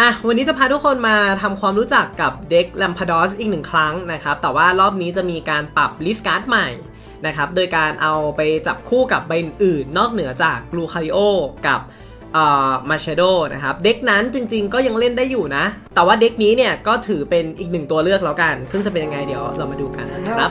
อะวันนี้จะพาทุกคนมาทำความรู้จักกับเด็ก l a m p a d o s อีกหนึ่งครั้งนะครับ แต่ว่ารอบนี้จะมีการปรับลิสการ์ดใหม่นะครับ โดยการเอาไปจับคู่กับใบอื่นนอกเหนือจาก g l u c a r i o กับมาเชโดนะครับ เด็กนั้นจริงๆก็ยังเล่นได้อยู่นะ แต่ว่าเด็กนี้เนี่ยก็ถือเป็นอีกหนึ่งตัวเลือกแล้วกัน ซึ่งจะเป็นยังไงเดี๋ยวเรามาดูกันนะครับ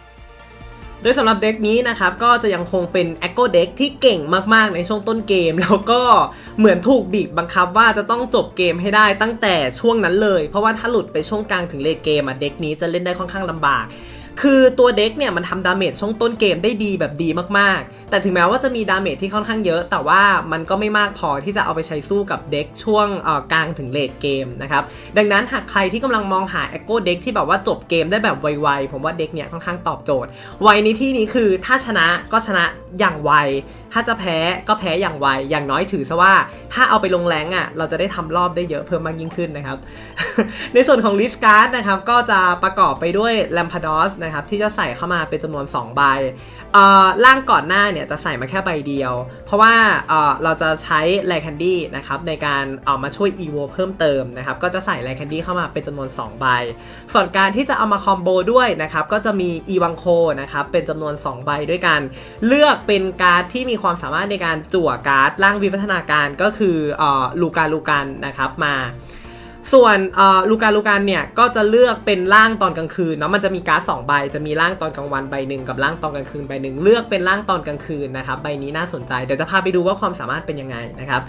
โดยสำหรับเด็กนี้นะครับก็จะยังคงเป็น e c h o Deck ที่เก่งมากๆ ในช่วงต้นเกม แล้วก็เหมือนถูกบีบบังคับว่าจะต้องจบเกมให้ได้ตั้งแต่ช่วงนั้นเลย เพราะว่าถ้าหลุดไปช่วงกลางถึงเลทเกมอะเด็กนี้จะเล่นได้ค่อนข้างลำบาก คือตัวเด็กเนี่ยมันทำดาเมจช่วงต้นเกมได้ดีแบบดีมากๆ แต่ถึงแม้ว่าจะมีดาเมจที่ค่อนข้างเยอะ แต่ว่ามันก็ไม่มากพอที่จะเอาไปใช้สู้กับเด็กช่วงกลางถึงเลทเกมนะครับดังนั้นหากใครที่กำลังมองหา e c h o Deck ที่แบบว่าจบเกมได้แบบไวๆผมว่าเด็กเนี่ยค่อนข้างตอบโจทย์ ไวในที่นี้คือถ้าชนะก็ชนะอย่างไว ถ้าจะแพ้ก็แพ้อย่างไว อย่างน้อยถือซะว่า ถ้าเอาไปลงแรงอะ เราจะได้ทำรอบได้เยอะเพิ่มมากยิ่งขึ้นนะครับ ในส่วนของลิสการ์ดนะครับ ก็จะประกอบไปด้วย l a m p a d o s นะครับ ที่จะใส่เข้ามาเป็นจำนวน2ใบเอ่อร่างก่อนหน้าเนี่ยจะใส่มาแค่ใบเดียว เพราะว่าเเราจะใช้แลคันดี้นะครับในการเอามาช่วย EVO เพิ่มเติมนะครับก็จะใส่แลคันดี้เข้ามาเป็นจำนวน 2 ใบ ส่วนการที่จะเอามาคอมโบด้วยนะครับก็จะมีอีวังโคนะครับเป็นจำนวน 2 ใบด้วยกัน เลือกเป็นการ์ดที่มีความสามารถในการจั่วการ์ดร่างวิวัฒนาการก็คืออลูการลูกันนะครับมา ส่วนลูกาลูกันเนี่ยก็จะเลือกเป็นร่างตอนกลางคืนเนาะมันจะมีการ์ดสองใบจะมีร่างตอนกลางวันใบหนึ่งกับร่างตอนกลางคืนใบหนึ่งเลือกเป็นร่างตอนกลางคืนนะครับใบนี้น่าสนใจเดี๋ยวจะพาไปดูว่าความสามารถเป็นยังไงนะครับ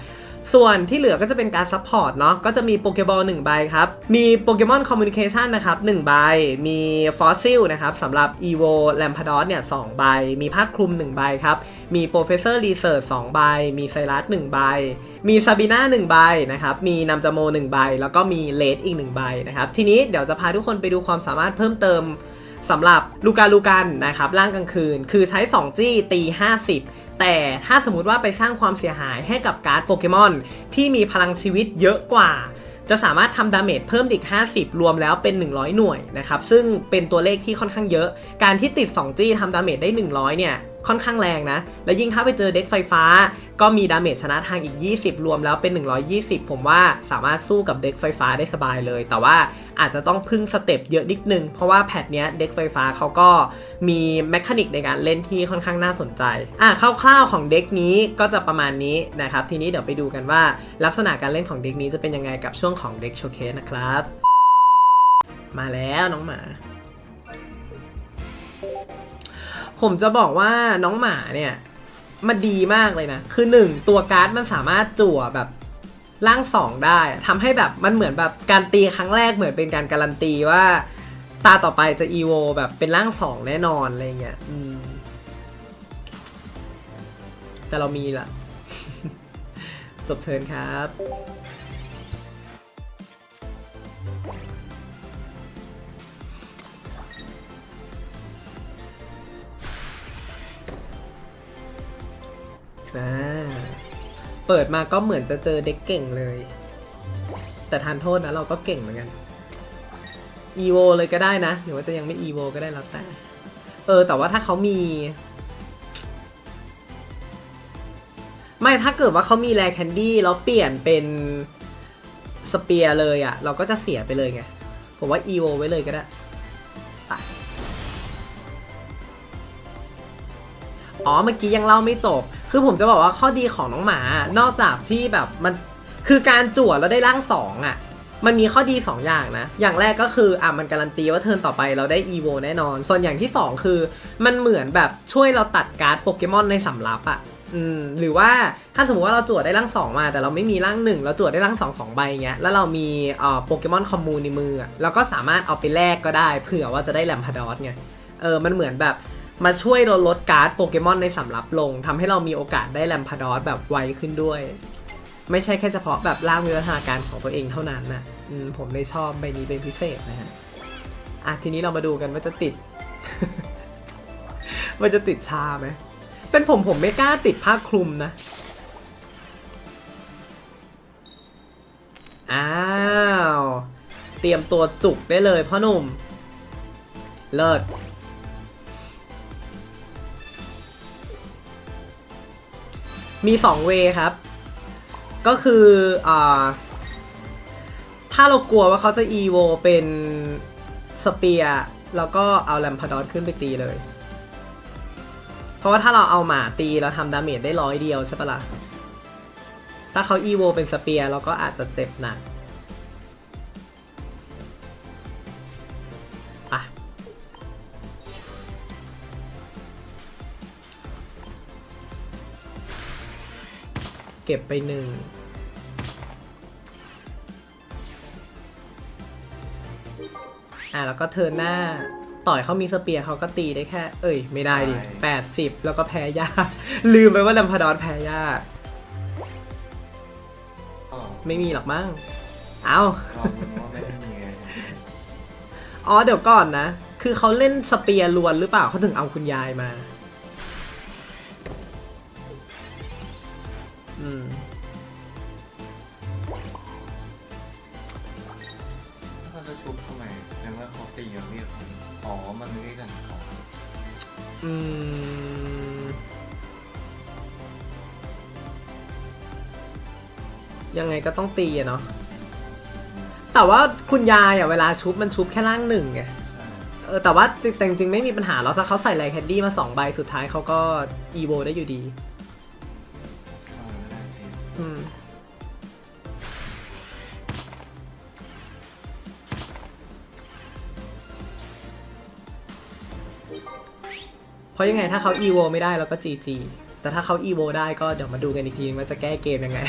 ส่วนที่เหลือก็จะเป็นการซัพพอร์ตเนาะก็จะมีโปเกบอล1ใบครับ มีโปเกมอนคอมมูนิเคชันนะครับ1ใบ มีฟอสซิลนะครับสำหรับ EVO l a m p a d o s เนี่ย2ใบ มีผ้าคลุม 1 ใบครับ มี Professor Research 2 ใบ มีไซรัส1ใบ มีซาบีน่า1ใบนะครับ มีนำจโม1ใบ แล้วก็มีเลดอีก1ใบนะครับ ทีนี้เดี๋ยวจะพาทุกคนไปดูความสามารถเพิ่มเติมสำหรับลูกาลูกันนะครับร่างกลางคืน คือใช้ 2 จี้ตี 50 แต่ถ้าสมมติว่าไปสร้างความเสียหายให้กับการ์ดโปเกมอนที่มีพลังชีวิตเยอะกว่าจะสามารถทำดาเมจเพิ่มอีก 50 รวมแล้วเป็น 100 หน่วยนะครับ ซึ่งเป็นตัวเลขที่ค่อนข้างเยอะ การที่ติด 2 จี้ทำดาเมจได้ 100 เนี่ย ค่อนข้างแรงนะ และยิ่งถ้าไปเจอเด็กไฟฟ้า ก็มีดาเมจชนะทางอีก 20 รวมแล้วเป็น 120 ผมว่าสามารถสู้กับเด็กไฟฟ้าได้สบายเลย แต่ว่าอาจจะต้องพึ่งสเต็ปเยอะนิดนึง เพราะว่าแพทเนี้ยเด็กไฟฟ้าเขาก็มีแมคานิกในการเล่นที่ค่อนข้างน่าสนใจอะคร่าวๆของเด็กนี้ก็จะประมาณนี้นะครับทีนี้เดี๋ยวไปดูกันว่า ลักษณะการเล่นของเด็กนี้จะเป็นยังไงกับช่วงของเด็กโชว์เคสนะครับ มาแล้วน้องหมา ผมจะบอกว่าน้องหมาเนี่ย มันดีมากเลยนะ คือหนึ่งตัวการ์ดมันสามารถจั่วแบบร่างสองได้ทำให้แบบมันเหมือนแบบการตีครั้งแรกเหมือนเป็นการการันตีว่า ตาต่อไปจะอีโวแบบเป็นร่างสองแน่นอนอะไรเงี้ยอืมแต่เรามีละจบเทินครับ อ่าเปิดมาก็เหมือนจะเจอเด็กเก่งเลย แต่ทานโทษนะเราก็เก่งเหมือนกันอีโวเลยก็ได้นะหรือว่าจะยังไม่อีโวก็ได้แล้วแต่ เออ แต่ว่าถ้าเขามี ไม่ถ้าเกิดว่าเขามีแรแคนดี้แล้วเปลี่ยนเป็นสเปียร์เลยอะ่ะ เราก็จะเสียไปเลยไง ผมว่าอีโวไว้เลยก็ได้ อ๋อเมื่อกี้ยังเล่าไม่จบ คือผมจะบอกว่าข้อดีของน้องหมา นอกจากที่แบบมันคือการจั่วแล้วได้ร่างสองอะ มันมีข้อดี 2 อย่างนะ อย่างแรกก็คืออะมันการันตีว่าเทิร์นต่อไปเราได้ EVO แน่นอน ส่วนอย่างที่ 2 คือ มันเหมือนแบบช่วยเราตัดการ์ดโปเกมอนในสำรับอะอืมหรือว่าถ้าสมมติว่าเราจวดได้ร่างสองมาแต่เราไม่มีร่างหนึ่งเราจวดได้ร่างสองสองใบเงี้ยแล้วเรามีเอ่อโปเกมอนคอมมูนในมืออะเราก็สามารถเอาไปแลกก็ได้เผื่อว่าจะได้แลมพาดอสไงเออมันเหมือนแบบ มาช่วยเราลดการ์ดโปเกมอนในสำรับลงทำให้เรามีโอกาสได้แลมพาดอสแบบไวขึ้นด้วย ไม่ใช่แค่เฉพาะแบบร่างวิวัฒนาการของตัวเองเท่านั้นนะผมเลยชอบใบนี้เป็นพิเศษนะฮะอะทีนี้เรามาดูกันว่าจะติด ว่าจะติดชาไหมเป็นผมผมไม่กล้าติดผ้าคลุมนะอ้าวเตรียมตัวจุกได้เลยพ่อหนุ่ม เลิศ มีสองเวครับ ก็คืออ่าถ้าเรากลัวว่าเขาจะอีโวเป็นสเปียร์แล้วก็เอาแลมพาดอนขึ้นไปตีเลย เพราะว่าถ้าเราเอาหมาตีเราทำดาเมจได้ร้อยเดียวใช่ปะล่ะ ถ้าเขาอีโวเป็นสเปียร์เราก็อาจจะเจ็บหนัก เก็บไปหนึ่งอะแล้วก็เทิร์นหน้าต่อยเขามีสเปียร์เขาก็ตีได้แค่ เอ้ย ไม่ได้ดิใช่แปดสิบแล้วก็แพ้ยากลืมไปว่าแลมพาดอนแพ้ยากอ๋อไม่มีหรอกมั้งเอาเรารู้ว่าไม่ได้มีไงอ๋อเดี๋ยวก่อนนะ คือเขาเล่นสเปียร์ลวนหรือเปล่าเขาถึงเอาคุณยายมา ชุบทำไมในเมื่อเขาตีเราเรียกเขาอ๋อ มันเรียกกันของอืม ยังไงก็ต้องตีอะเนาะ แต่ว่าคุณยายอะเวลาชุบมันชุบแค่ล่างหนึ่งไง ใช่เออแต่ว่าแต่จริงๆไม่มีปัญหาแล้วถ้าเขาใส่ไลท์แคนดี้มาสองใบสุดท้ายเขาก็อีโวได้อยู่ดีทำไมไม่ได้ตีอืม ราะยังไงถ้าเขา EVO ไม่ได้เราก็ GG แต่ถ้าเขา EVO ได้ก็เดี๋ยวมาดูกันอีกทีว่าจะแก้เกมยังไง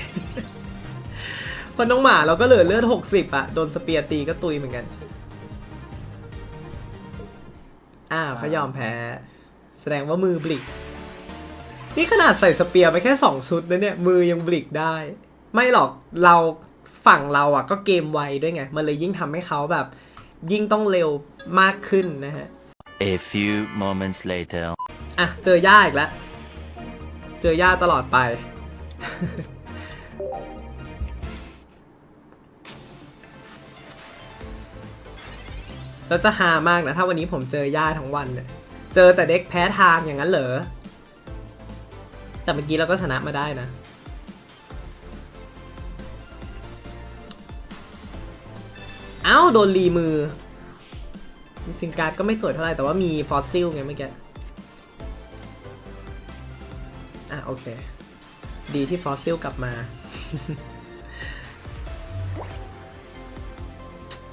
เพราะน้องหมาเราก็เหลือเลือด 60อะโดนสเปียร์ตีก็ตุยเหมือนกัน อ้าวเขายอมแพ้ แสดงว่ามือบลิก นี่ขนาดใส่สเปียร์ไปแค่ 2 ชุดนะเนี่ย มือยังบลิกได้ ไม่หรอกเราฝั่งเราอะก็เกมไวด้วยไง มันเลยยิ่งทำให้เขาแบบ ยิ่งต้องเร็วมากขึ้นนะฮะ A few moments later. อะ เจอย่าอีกแล้ว เจอย่าตลอดไป แล้วจะฮามากนะ ถ้าวันนี้ผมเจอย่าทั้งวันเนี่ยเจอแต่เด็กแพ้ทางอย่างนั้นเหรอ แต่เมื่อกี้เราก็ชนะมาได้นะเอ้าโดนรีมือ ริงๆการ์ดก็ไม่สวยเท่าไหร่แต่ว่ามีฟอสซิลไงเมื่อกี้ อะโอเค ดีที่ฟอสซิลกลับมา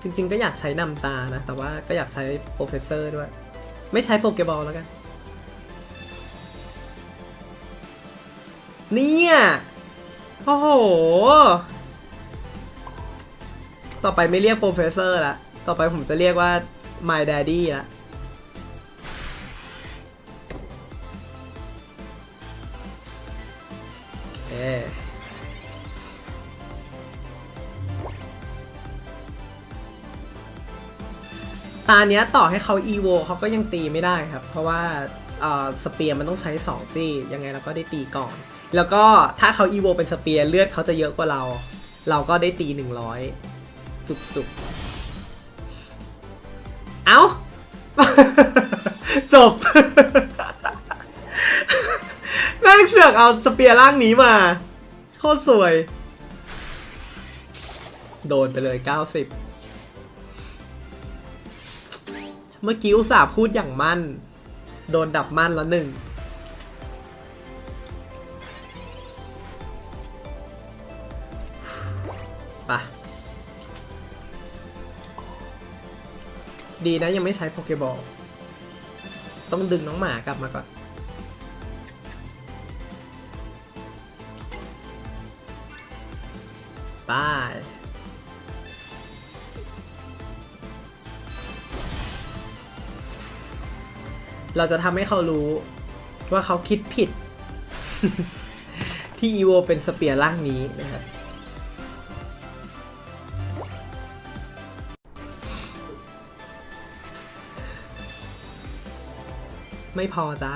จริงๆก็อยากใช้นำจานะ แต่ว่าก็อยากใช้โปรเฟสเซอร์ด้วย ไม่ใช้โปเกบอลแล้วกัน เนี่ย โอ้โห ต่อไปไม่เรียกโปรเฟสเซอร์ละต่อไปผมจะเรียกว่า my daddy ละเอตาเนี้ยต่อให้เขา EVO เขาก็ยังตีไม่ได้ครับ เพราะว่าสเปียร์มันต้องใช้ 2 จี้ ยังไงเราก็ได้ตีก่อน แล้วก็ถ้าเขา EVO เป็นสเปียร์เลือดเขาจะเยอะกว่าเรา เราก็ได้ตี 100 จุกๆ เอาจบ แม่งเสือกเอาสเปียร์ร่างนี้มา โคตรสวย โดนไปเลย 90 เมื่อกี้อุตส่าห์พูดอย่างมั่น โดนดับมั่นแล้วหนึ่งไปะ ดีนะยังไม่ใช้โปเกบอล ต้องดึงน้องหมากลับมาก่อน ไปเราจะทำให้เขารู้ว่าเขาคิดผิด ที่อีโวเป็นสเปียร์ร่างนี้นะครับ ไม่พอจ้า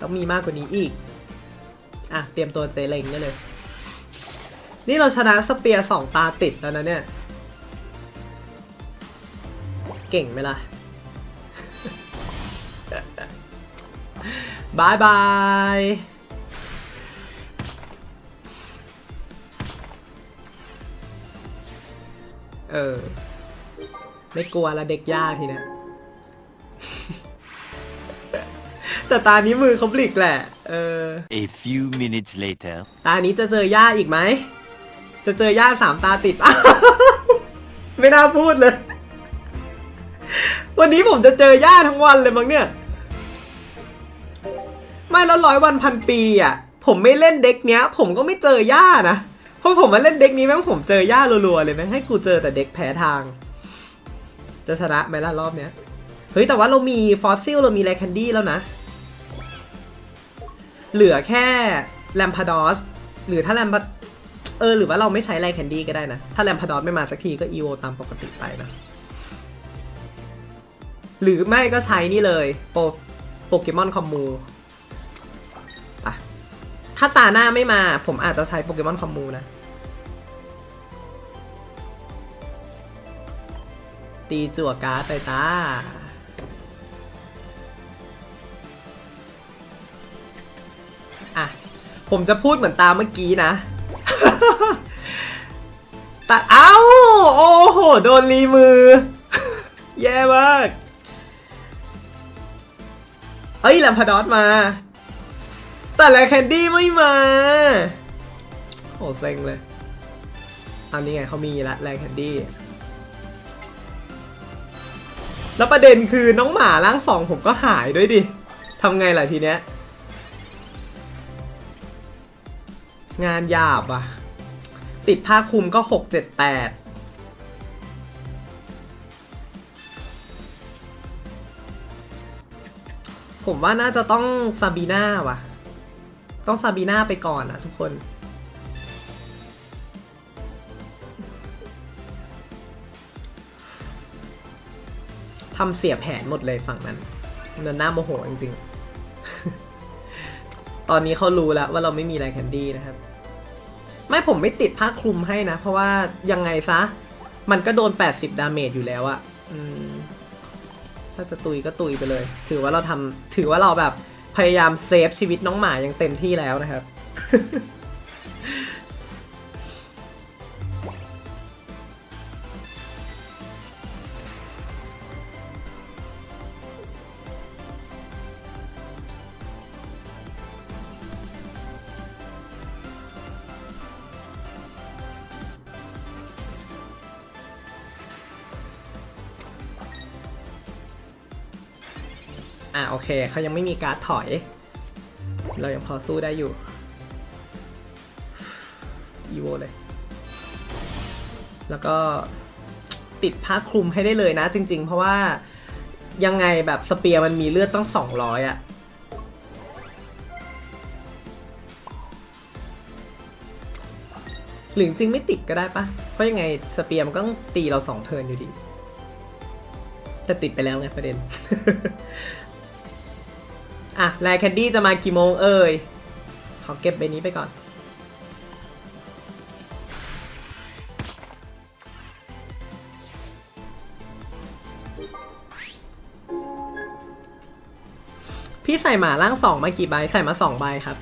ต้องมีมากกว่านี้อีก อะ เตรียมตัวเจเลงได้เลย นี่เราชนะสเปียร์สองตาติดแล้วนะเนี่ย เก่งไหมล่ะบายบายเออ ไม่กลัวละเด็กย่าทีเนี้ย แต่ตานี้มือเขาบลิกแหละ เออ A few minutes later. ตานี้จะเจอย่าอีกไหม จะเจอย่าสามตาติด ไม่น่าพูดเลย วันนี้ผมจะเจอย่าทั้งวันเลยมั้งเนี่ย ไม่แล้วร้อยวันพันปีอะ ผมไม่เล่นเด็กเนี้ย ผมก็ไม่เจอย่านะ เพราะผมมาเล่นเด็กนี้แม่งผมเจอย่ารัวๆเลยแม่งให้กูเจอแต่เด็กแพ้ทาง จะชนะไหมล่ะรอบเนี้ยเฮ้ยแต่ว่าเรามีฟอสซิลเรามีแรคแคนดี้แล้วนะ เหลือแค่แลมพาดอสหรือถ้าแลมพาเออหรือว่าเราไม่ใช้ไลแคนดี้ก็ได้นะ ถ้าแลมพาดอสไม่มาสักทีก็อีโวตามปกติไปนะ หรือไม่ก็ใช้นี่เลยโปโปเกมอนคอมมูถ้าตาหน้าไม่มา ผมอาจจะใช้โปเกมอนคอมมูนะ ตีจั่วการ์ดไปจ้า ผมจะพูดเหมือนตามเมื่อกี้นะตัดเอ้า โอ้โห โดนรีมือ แย่มาก เอ้ยแลมพดอสมา แต่แลแคนดี้ไม่มา โอ้เซ็งเลย อันนี้ไงเขามีละแลแคนดี้ แล้วประเด็นคือน้องหมาร่างสองผมก็หายด้วยดิทำไงล่ะทีเนี้ย งานหยาบอะติดผ้าคลุมก็หกเจ็ดแปดผมว่าน่าจะต้องซาบีน่าว่ะต้องซาบีน่าไปก่อนอะทุกคน ทำเสียแผนหมดเลยฝั่งนั้นมันน่าโมโหจริงๆ ตอนนี้เขารู้แล้วว่าเราไม่มีไรแคนดี้นะครับ ไม่ผมไม่ติดผ้าคลุมให้นะ เพราะว่ายังไงซะ มันก็โดน 80 ดาเมจอยู่แล้วอะถ้าจะตุยก็ตุยไปเลย ถือว่าเราทำถือว่าเราแบบพยายามเซฟชีวิตน้องหมาอย่างเต็มที่แล้วนะครับ อะโอเคเขายังไม่มีการ์ดถอย เรายังพอสู้ได้อยู่อีโวเลย แล้วก็ติดผ้าคลุมให้ได้เลยนะจริง ๆ เพราะว่ายังไงแบบสเปียร์มันมีเลือดต้อง 200อะหรือจริงไม่ติดก็ได้ปะเพราะยังไงสเปียร์มันก็ต้องตีเราสองเทิร์นอยู่ดี แต่ติดไปแล้วไงประเด็น อะแลแคนดี้จะมากี่โมงเอ่ยขอเก็บใบนี้ไปก่อน พี่ใส่หมาล่างสองมากี่ใบ ใส่มาสองใบครับ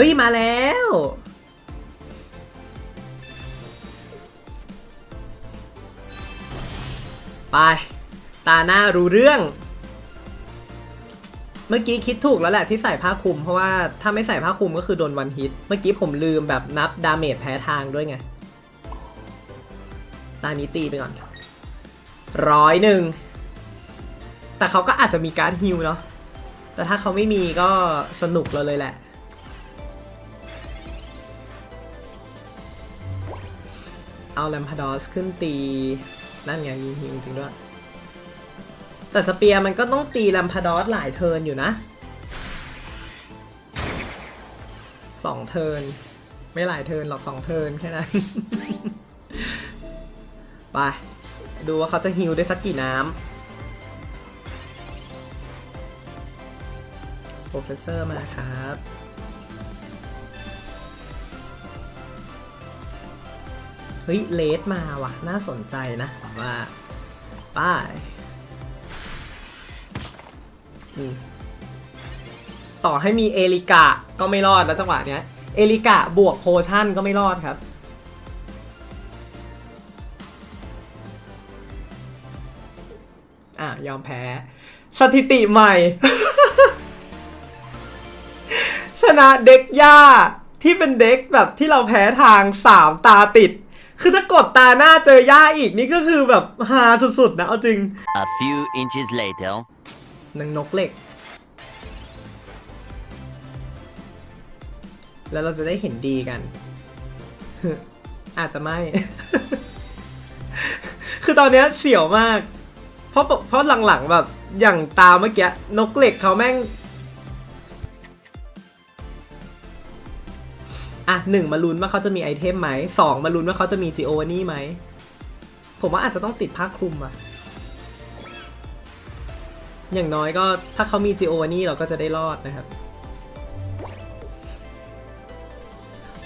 อ้ย มาแล้ว ไป ตาหน้ารู้เรื่อง เมื่อกี้คิดถูกแล้วแหละที่ใส่ผ้าคลุม เพราะว่าถ้าไม่ใส่ผ้าคลุมก็คือโดนวันฮิต เมื่อกี้ผมลืมแบบนับดาเมจแพ้ทางด้วยไง ตานี้ตีไปก่อนร้อยหนึ่ง แต่เขาก็อาจจะมีการฮิลเนาะแต่ถ้าเขาไม่มีก็สนุกเราเลยแหละ เอาแลมพาดอสขึ้นตี นั่นไงยิงฮิลจริงด้วย แต่สเปียร์มันก็ต้องตีแลมพาดอสหลายเทิร์นอยู่นะสองเทิร์นไม่หลายเทิร์นหรอกสองเทิร์นแค่นั้น ไป ดูว่าเขาจะฮิลได้สักกี่น้ำโปรเฟสเซอร์มาครับ ฮ้ยเลสมาว่ะ น่าสนใจนะผมว่าป้ายต่อให้มีเอลิกะก็ไม่รอดแล้วจังหวะเนี้ย เอลิกะบวกโพชั่นก็ไม่รอดครับอะยอมแพ้ สถิติใหม่ ชนะเด็กย่าที่เป็นเด็กแบบที่เราแพ้ทางสามตาติด คือถ้ากดตาหน้าเจอย่าอีกนี่ก็คือแบบฮาสุดๆนะเอาจริง A few inches later. หนึ่งนกเหล็ก แล้วเราจะได้เห็นดีกัน อาจจะไม่ คือตอนเนี้ยเสี่ยวมาก เพราะเพราะหลังๆแบบอย่างตาเมื่อกี้นกเหล็กเขาแม่ง อะหนึ่งมาลุ้นว่าเขาจะมีไอเทมไหมสองมาลุ้นว่าเขาจะมีจีโอนี่ไหม ผมว่าอาจจะต้องติดผ้าคลุมอะอย่างน้อยก็ถ้าเขามีจีโอนี่เราก็จะได้รอดนะครับ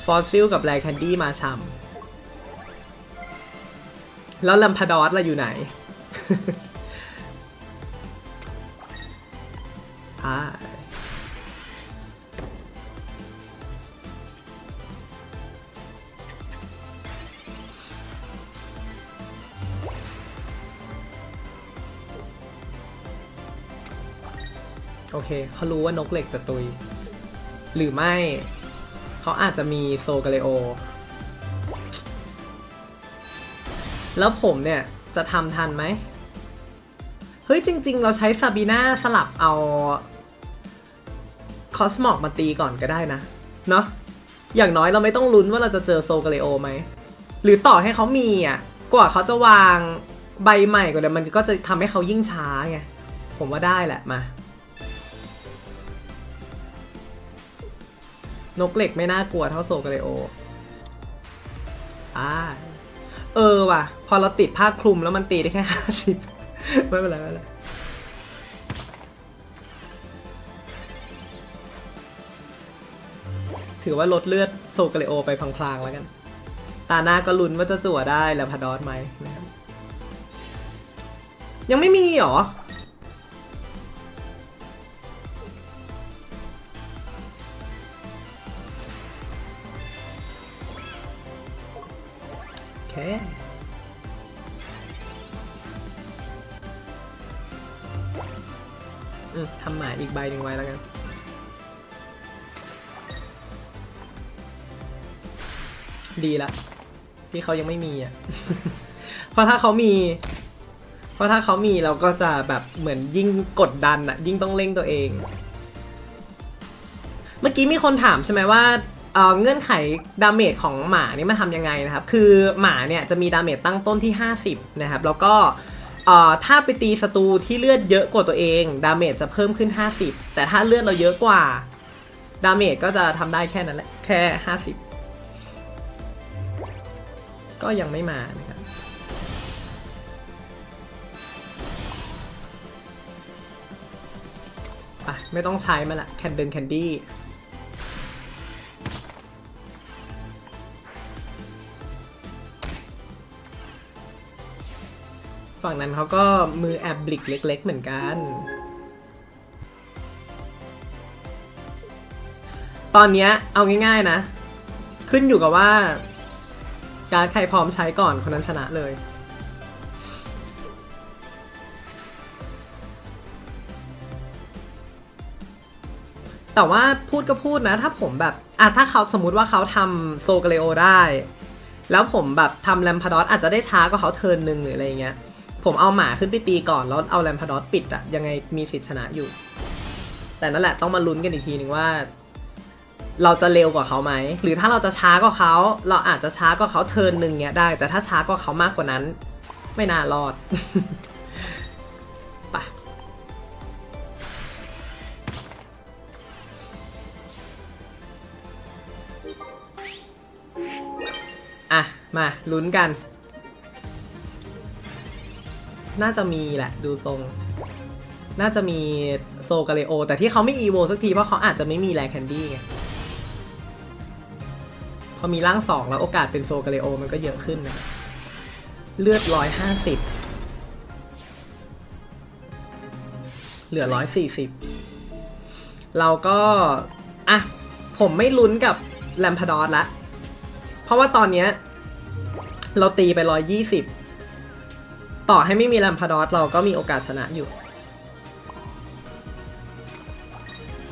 ฟอสซิลกับแรแคนดี้มาชำแล้วลัมพาดอสเราอยู่ไหนอ่า เคเขารู้ว่านกเหล็กจะตุย หรือไม่ เขาอาจจะมีโซกาเลโอ แล้วผมเนี่ยจะทำทันไหม เฮ้ยจริง ๆ เราใช้ซาบีนาสลับเอาคอสมอกมาตีก่อนก็ได้นะ เนาะอย่างน้อยเราไม่ต้องลุ้นว่าเราจะเจอโซกาเลโอไหม หรือต่อให้เขามีอะ กว่าเขาจะวางใบใหม่กว่าเดิมมันก็จะทำให้เขายิ่งช้าไง ผมว่าได้แหละมา นกเหล็กไม่น่ากลัวเท่าโซกาเลโออ่าเออว่ะ พอเราติดผ้าคลุมแล้วมันตีได้แค่ห้าสิบไม่เป็นไรไม่เป็นไรถือว่าลดเลือดโซกาเลโอไปพลางๆแล้วกัน ตาหน้าก็ลุ้นว่าจะจั่วได้แล้วพาดอสไหมนะครับยังไม่มีหรอโอ เค อืมทำหมายอีกใบหนึ่งไว้แล้วกัน ดีละ ที่เขายังไม่มีอะ เพราะถ้าเขามี เพราะถ้าเขามีเราก็จะแบบเหมือนยิ่งกดดันอะ ยิ่งต้องเร่งตัวเอง เมื่อกี้มีคนถามใช่ไหมว่า เเงื่อนไขดาเมจของหมานี่มันทำยังไงนะครับ คือหมาเนี่ยจะมีดาเมจตั้งต้นที่ 50 นะครับ แล้วก็ถ้าไปตีศัตรูที่เลือดเยอะกว่าตัวเอง ดาเมจจะเพิ่มขึ้น 50 แต่ถ้าเลือดเราเยอะกว่า ดาเมจก็จะทำได้แค่นั้นแหละ แค่ 50 ก็ยังไม่มานะครับไม่ต้องใช้มาละแคนเดนแคนดี้ ฝั่งนั้นเขาก็มือแอบบลิกเล็ก ๆ เหมือนกัน ตอนเนี้ยเอาง่าย ๆนะ ขึ้นอยู่กับว่า การใครพร้อมใช้ก่อนคนนั้นชนะเลยแต่ว่าพูดก็พูดนะ ถ้าผมแบบอะถ้าเขาสมมุติว่าเขาทำโซกาเลโอได้ แล้วผมแบบทำแลมพาดอสอาจจะได้ช้ากว่าเขาเทิร์นหนึ่งหรืออะไรเงี้ย ผมเอาหมาขึ้นไปตีก่อนแล้วเอาแรมพาดอสปิดอะยังไงมีสิทธิชนะอยู่ แต่นั่นแหละต้องมาลุ้นกันอีกทีหนึ่งว่า เราจะเร็วกว่าเขาไหม หรือถ้าเราจะช้ากว่าเขา เราอาจจะช้ากว่าเขาเทิร์นหนึ่งเนี้ยได้ แต่ถ้าช้ากว่าเขามากกว่านั้น ไม่น่ารอดไปอะ มาลุ้นกัน น่าจะมีแหละ ดูทรง น่าจะมีโซกาเลโอ แต่ที่เขาไม่อีโวสักที เพราะเขาอาจจะไม่มีแรแคนดี้ไง พอมีร่างสองแล้วโอกาสเป็นโซกาเลโอมันก็เยอะขึ้นนะ เลือดร้อยห้าสิบเหลือร้อยสี่สิบเราก็ อะ ผมไม่ลุ้นกับแลมพาดอสละ เพราะว่าตอนเนี้ย เราตีไปร้อยยี่สิบ ต่อให้ไม่มีแลมพาดอสเราก็มีโอกาสชนะอยู่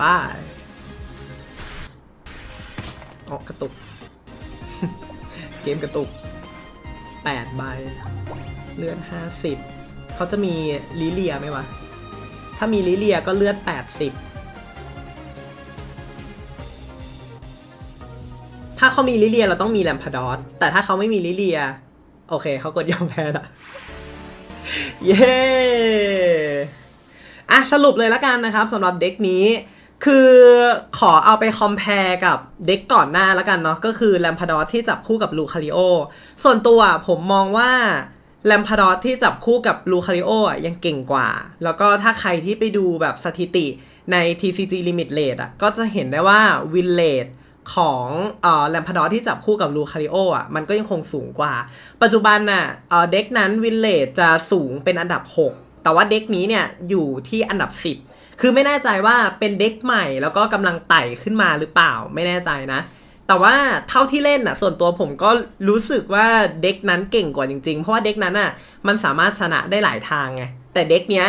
ป้าออกกระตุก เกมกระตุก8ใบเลือด50 เขาจะมีลิเลียไหมวะ ถ้ามีลิเลียก็เลือด 80 ถ้าเขามีลิเลียเราต้องมีแลมพาดอสแต่ถ้าเขาไม่มีลิเลีย โอเคเขากดยอมแพ้ละ เย้อะสรุปเลยละกันนะครับสำหรับเด็กนี้ คือขอเอาไปคอม p พ r e กับเด็กก่อนหน้าล้วกันเนาะก็คือแลมพาดอสที่จับคู่กับลูคาริโอ ส่วนตัวผมมองว่าแลมพาดอสที่จับคู่กับลูคาริโออะยังเก่งกว่า แล้วก็ถ้าใครที่ไปดูแบบสถิติใน TCG Limit Rate อะก็จะเห็นได้ว่าวินเลด ของออแลมพาดอที่จับคู่กับลูคาริโออะมันก็ยังคงสูงกว่า ปัจจุบันน่ะเด็กนั้นวินเลดจะสูงเป็นอันดับ 6 แต่ว่าเด็กนี้เนี่ยอยู่ที่อันดับ 10 คือไม่แน่ใจว่าเป็นเด็กใหม่แล้วก็กำลังไต่ขึ้นมาหรือเปล่าไม่แน่ใจนะ แต่ว่าเท่าที่เล่นอะส่วนตัวผมก็รู้สึกว่าเด็กนั้นเก่งกว่าจริงๆ เพราะว่าเด็กนั้นอะมันสามารถชนะได้หลายทางไงแต่เด็กเนี้ย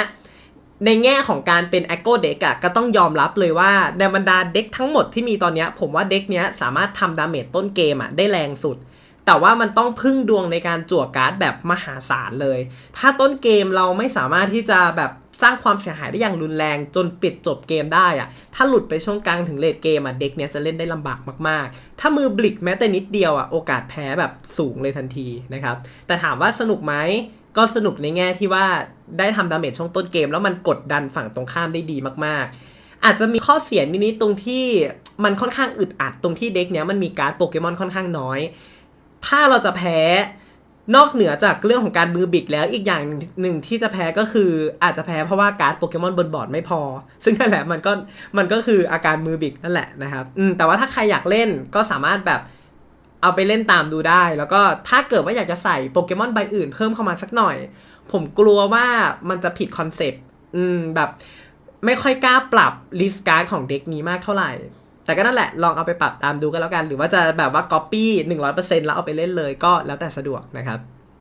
ในแง่ของการเป็น a อ g โกเด็กอะก็ต้องยอมรับเลยว่าในบรรดาเด็กทั้งหมดที่มีตอนนี้ผมว่าเด็กเนี้ยสามารถทำดาเมจต้นเกมอะได้แรงสุด แต่ว่ามันต้องพึ่งดวงในการจั่วการ์ดแบบมหาศาลเลย ถ้าต้นเกมเราไม่สามารถที่จะแบบสร้างความเสียหายได้อย่างรุนแรงจนปิดจบเกมได้อะถ้าหลุดไปช่วงกลางถึงเลดเกมอะเด็กเนี้ยจะเล่นได้ลำบากมากๆ ถ้ามือบลิกแม้แต่นิดเดียวอะโอกาสแพ้แบบสูงเลยทันทีนะครับแต่ถามว่าสนุกไหม ก็สนุกในแง่ที่ว่าได้ทำดาเมจช่วงต้นเกม แล้วมันกดดันฝั่งตรงข้ามได้ดีมากๆ อาจจะมีข้อเสียนิดๆตรงที่มันค่อนข้างอึดอัดตรงที่เด็กเนี้ยมันมีการ์ดโปเกมอนค่อนข้างน้อย ถ้าเราจะแพ้นอกเหนือจากเรื่องของการมือบิกแล้วอีกอย่างหนึ่งที่จะแพ้ก็คืออาจจะแพ้เพราะว่าการ์ดโปเกมอนบนบอร์ดไม่พอ ซึ่งนั่นแหละมันก็มันก็คืออาการมือบิกนั่นแหละนะครับ อืมแต่ว่าถ้าใครอยากเล่นก็สามารถแบบ เอาไปเล่นตามดูได้ แล้วก็ถ้าเกิดว่าอยากจะใส่โปเกมอนใบอื่นเพิ่มเข้ามาสักหน่อย ผมกลัวว่ามันจะผิดคอนเซปต์อืมแบบไม่ค่อยกล้าปรับลิสการ์ดของเด็กนี้มากเท่าไหร่ แต่ก็นั่นแหละลองเอาไปปรับตามดูกันแล้วกัน หรือว่าจะแบบว่า Copy 100%แล้วเอาไปเล่นเลยก็แล้วแต่สะดวกนะครับ